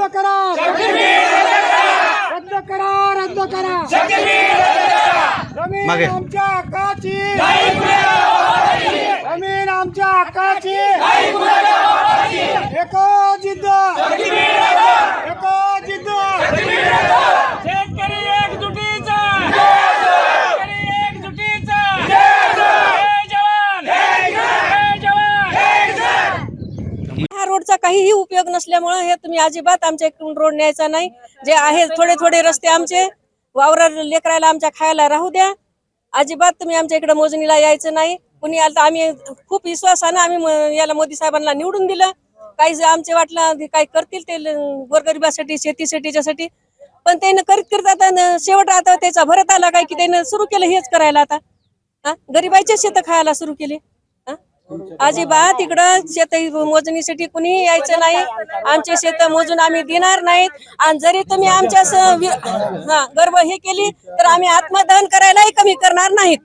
रद्द करा. रद्द करा रद्द करा. जमीन. आमच्या हक्काची. जमीन आमच्या हक्काची. एक जिद्द. रोडचा काहीही उपयोग नसल्यामुळे हे तुम्ही अजिबात आमच्या इकडून रोड न्यायचा नाही. जे आहे थोडे थोडे रस्ते आमचे. वावरा लेकरायला आमच्या खायला राहू द्या. अजिबात तुम्ही आमच्या इकडे मोजणीला यायचं नाही. कुणी आलं तर आम्ही खूप विश्वासानं आम्ही याला मोदी साहेबांना निवडून दिलं. काही जे आमचे वाटलं काय काही करतील ते गोरगरिबासाठी शेतीसाठी त्याच्यासाठी पण त्यानं करीत करीत आता शेवट आता त्याचा भरत आला काय की त्यानं सुरू केलं हेच करायला आता. हा? गरीबाचे शेत खायला सुरू केली. अजिबात इकडं शेत मोजणीसाठी कुणी यायचं नाही. आमचे शेत मोजून आम्ही देणार नाहीत. आणि जरी तुम्ही आमच्या हा, गर्व हे केली तर आम्ही आत्मदहन करायलाही कमी करणार नाहीत.